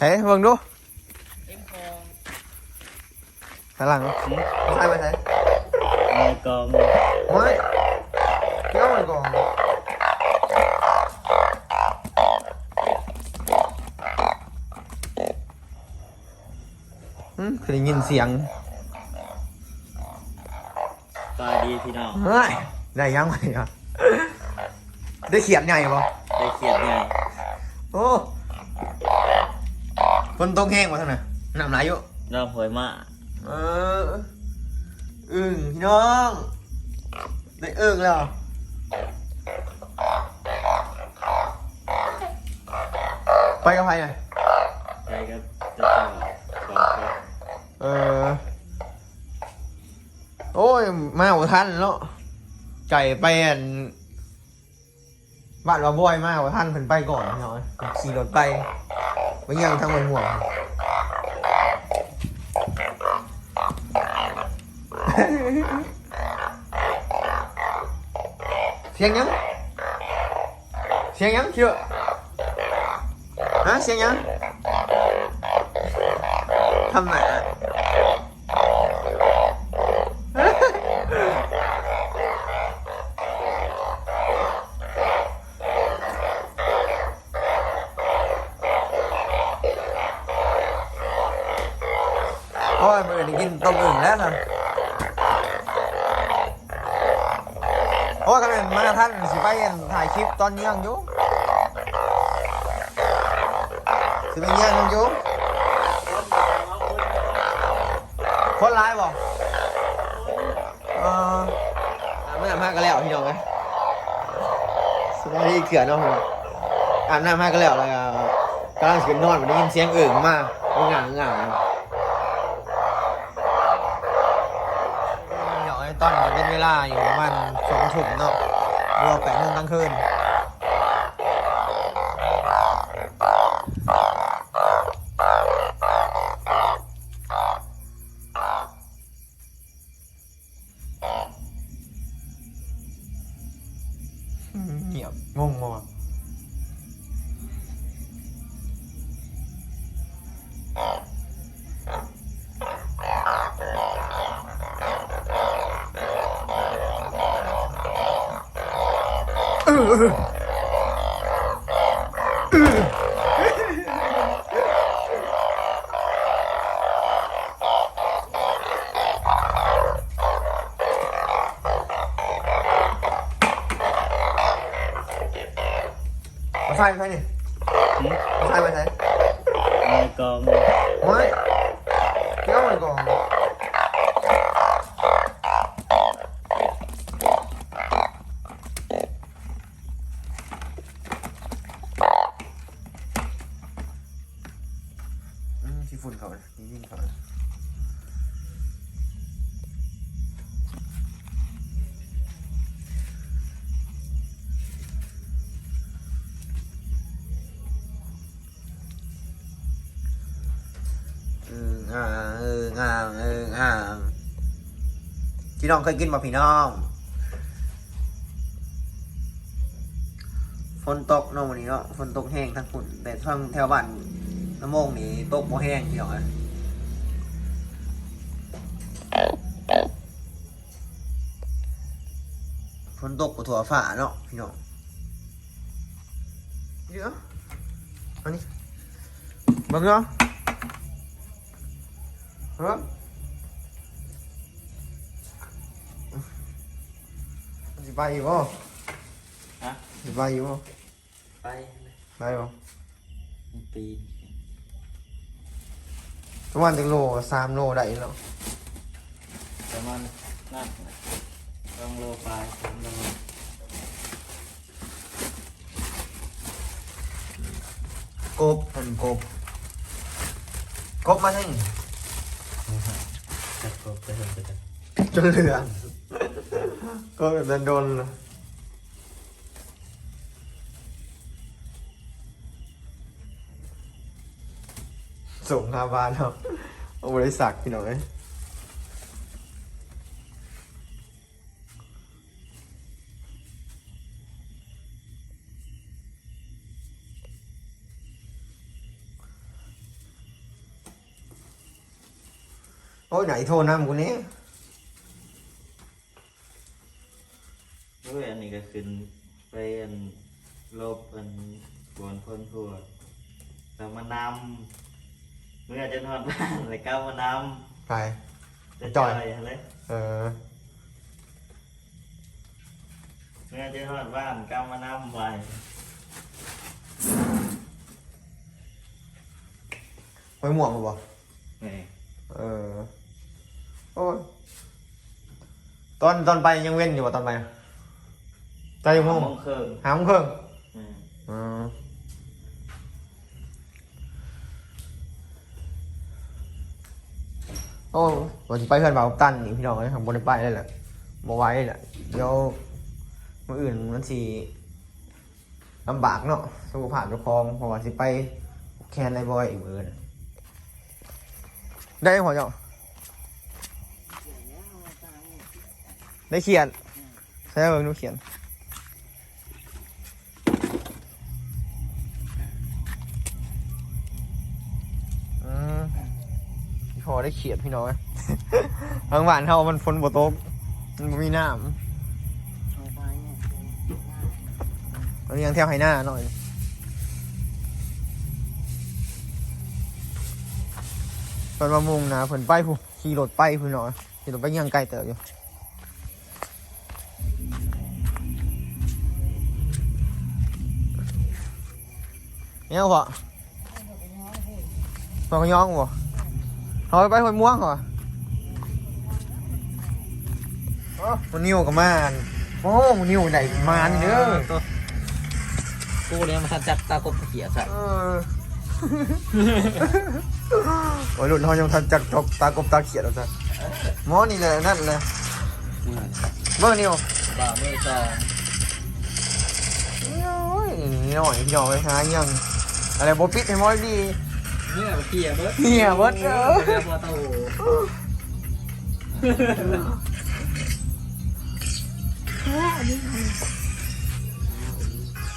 เฮ้ยเบิ่งดูเอ็มกองข้างหลังใช่ไหมใช่ในกองไม่เกี่ยวมัน ก่อนอืมเคยได้ยินเสียงตายดีพี่น้องเฮ้ยได้ยังไงอะได้เขียนใหญ่ปะได้เขียนไงโอ้คนตกแห้งมาทางไหนน้ำไหลอยู่น้องหวยมาเอออึ่งพี่น้องได้อึ่งแล้วไปกับใครหน่อยไปกับเจ้าต่อสองคนเออโอ้ยมาหัวท่านเนาะไก่ไปอันบ้านว่าบอยมาหัวท่านเพิ่นไปก่อนพี่น้องขี่รถไป ไม่ยังทั้งวันห่วงเสียงยังเสียงยังเชื่อฮะเสียงยังทำไห อะโอ้ยมือนี่กินต้มอึ่งแล้วนะโอ้ยกำลังมาท่านสิไปถ่ายคลิปตอนเยังอยู่สิไปยังอยู่คนร้ายบอกเอออาบน้ำมากก็แล้วพี่น้องไหมสบายดีเขื่อนเนาะพี่น้องอาบน้ำมากก็แล้วแล้วก็กำลังสินนอนมันได้ยินเสียงอื่นมากงางงางเนาะพี่น้องไอ้ตอนนี้ เวลาอยู่ประมาณสองทุ่มเนาะรวมแปดโมงกลางคืน มาใส่ไปใส่นี่มาใส่ไอ่าพี่น้องเคยกินบ่พี่น้องฝนตกเนาะวันนี้เนาะฝนตกแห้งทั้งฝุ่นแต่ทางแถวบ้านน้ำโมงนี่ตกบ่แห้งพี่น้องฝนตกกว่าถั่วฝ่าเนาะพี่น้องเดี๋ยวอันนี้บังเนาะฮ้ย สิไปอยู่บ่ฮะสิไปอยู่บ่ไปไปบ่ปีนประมาณจังโลสามโลได้แล้วประมาณนั่นลองโลปลายสามโลกบมันกบกบมาทั้งจับกบไปเถอะไปเถอะจนเหลือง ก็แบบโดนส่งฮาบานเอาเอาไริษักพี่หน่อยโอ้ยไหนโทรน้ำกูเนี้ ขึ้นไปอันลบอันบนพ้นทั่วแต่มานำเมื่อจะนอนบ้านเลยก้าวมานไปำจะจ่จ่ออยยอะไรเออ เมื่อจะนอนบ้านก้าวมานำไว้ไว้หมวกมาบ่นี่เออ โอ้ยตอนตอนไปยังเว้นอยู่ป่ะตอนไป ใจยังโมงโมงครึ่งหาโมงครึ่งอืมอืมโอ้วันที่ไปเพื่อนบ่าวตันนี่พี่น้องเลยทำบนไปได้แหละมาไว้แหละเดี๋ยวมื่ออื่นมันสีลำบากเนาะสุขภาพเจ้าของเพราะว่าสิไปแคนไลบอยอีกมือน่ะได้หัวเจ้าได้เขียนใช่เบิ่งดูเขียน พอได้เขียดพี่น้อยบางวันเท่ามันฝนบ่ตกมันบ่มีน้ำมันยังเที่ยวให้หน้าหน่อยตอนมามุงนะเพิ่นไปผู้ขี่รถไปผู้น้อยขี่รถไปยังไกลเติบอยู่เนี่ยพอพอก็ย้องบ่ เอาไปหอยม่วงเหรอโอ้มันนิ้วกับมาอันโอ้มันนิ้วไหนมาอันเด้อกูเนี่ยมาจับตากบเขียใส่เออโอ้ยหลุดเขายังทันจักจบตากบตาเขียดแล้วจ้ะหมอนี่แหละนั่นเลยเบิ่งนิ้วบ่ามือสองโอ้ยนี่หน่อยพี่น้องไปหายังอะไรบ่ปิดให้หมอดี เนี่ยเขียเบิร์ดเหี้ยเบิดเออเรียกว่าเต้าหู้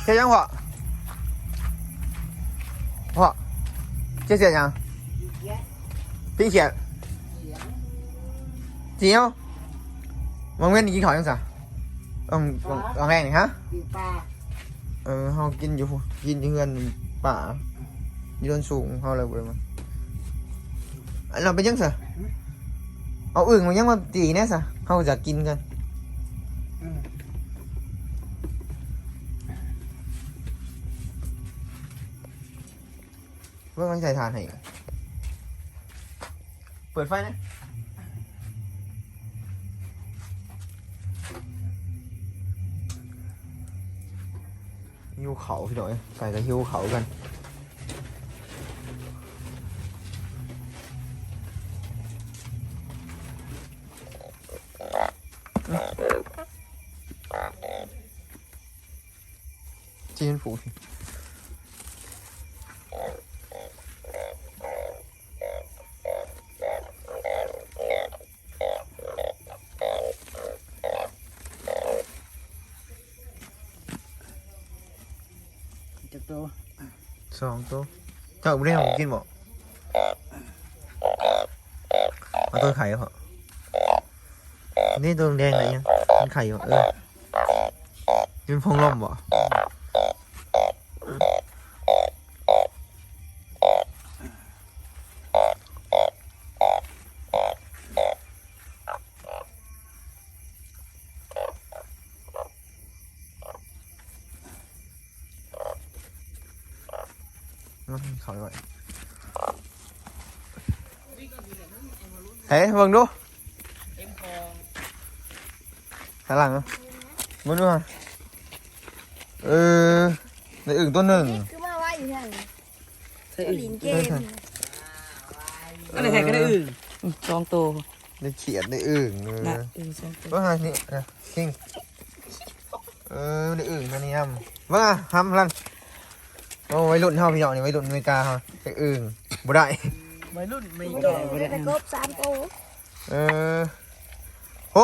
เจ๊ยังพ่อพ่อเจ๊เสียยังพี่เขียดเจียวมังเว้นกินข้าวยังสะต้องต้องแรงนี่ฮะปีปลา เออเฮากินอยู่พู้นกินอยู่เฮือนป่า อยู่โดนสูงเฮาเลยบ่ได้มาอันเราไปยังซะเอาอึ่งมายังมาตีแน่ซะเฮาจะกินกันเพื่อมันใส่ทานให้เปิดไฟนะหิวเขาพี่หน่อยใส่กับหิวเขากัน จีนผูสิจักตัวสองตัวเจ้าไม่ได้ของกินบ่เอาตัวไข่เหรอนี่ตัวแดงอะไรยังมันไข่เหรอเออยืนพงลมบ่ มันเขาไว้เฮ้ยเบิ่งดูข้างหลังอะมึงดูฮะเออในอึ่งตัวหนึ่งคือ โอ้ไว้รุ่นเท่าพี่น้องนี่ไว้รุ่นอเมริกาฮะในอึ่งบ่ได้ วัยรุ่นไม่ไม่ก็ได้ไม่ไม่ได้ได้ครบสามโตเออโห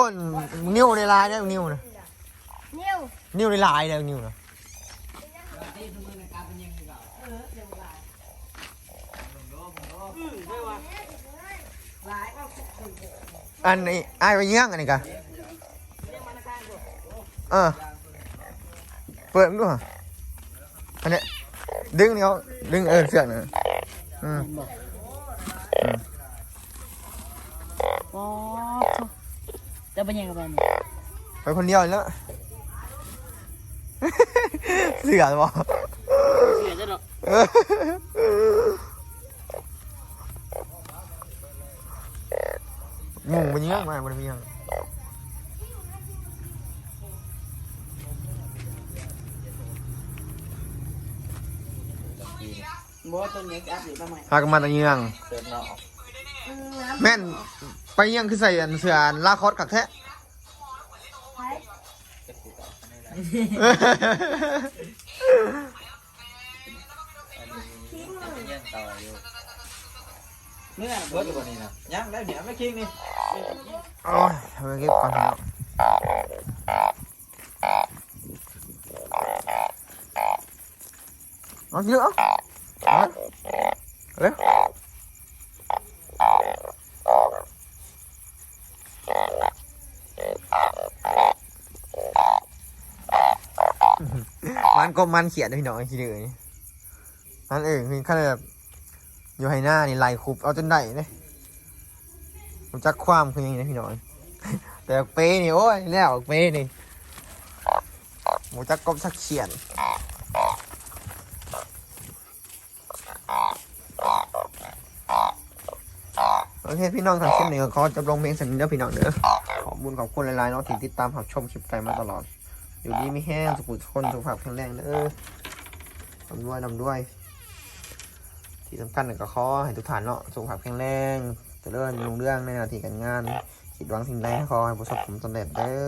นิ้วในลายได้นิ้วนะนิ้วนิ้วในลายได้นิ้วนะอันนี้อ้ายไปเยี่ยงอันนี้กะเออเปิดมันดูฮะอันเนี้ย ดึงนี่เขาดึงเออเสือกนะอืมอ๋อจะเป็นยังไงบ้างไปคนเดียวแล้วเสือกบอกเสียจะหรองงไปเยี่ยงมาบนเยี่ยง บอกว่าต้นนี้อัพอยู่ทำไมพากันมาตะเยี่ยงเติมนอกแม่นไปเยี่ยงคือใส่อันเสืออันลาคอสกักแท้ จะผูกออกอันนี้แหละอันนี้จะเป็นยังต่ออยู่เมื่อเบิร์ดอยู่บนนี้นะยังได้เหนียวไม่คิงนี่โอ้ยทำไมเก็บก่อนเนาะเอาเยอะเอาเอาเร็วมันก็มันเขียนนะพี่น้องทีเดียวนี่นั่นเองคือขั้นแบบอยู่ให้หน้านี่ไล่คุบเอาจนได้เลยผมจักความคือย่างนี้นะพี่น้องแต่เป้นี่โอ้ยแล้วเป้นี่หมูจักกบสักเขียน โอเคพี่น้องทางคลิปนี้ก็ขอจบลงเพียงสันนิดเดียวพี่น้องเด้อขอบคุญขอบคุณหลายๆเนาะที่ติดตามรับชมคลิปไก่มาตลอด อยู่ดีไม่แห้งสุขุมคนสุขภาพแข็งแรงเด้อนำด้วยนำด้วย ที่สำคัญก็ขอให้ทุกท่านเนาะสุขภาพแข็งแรงเจริญรุ่งเรื่องในหน้าที่การงานคิดหวังสิ่งใดขอให้ประสบผลสำเร็จเด้อ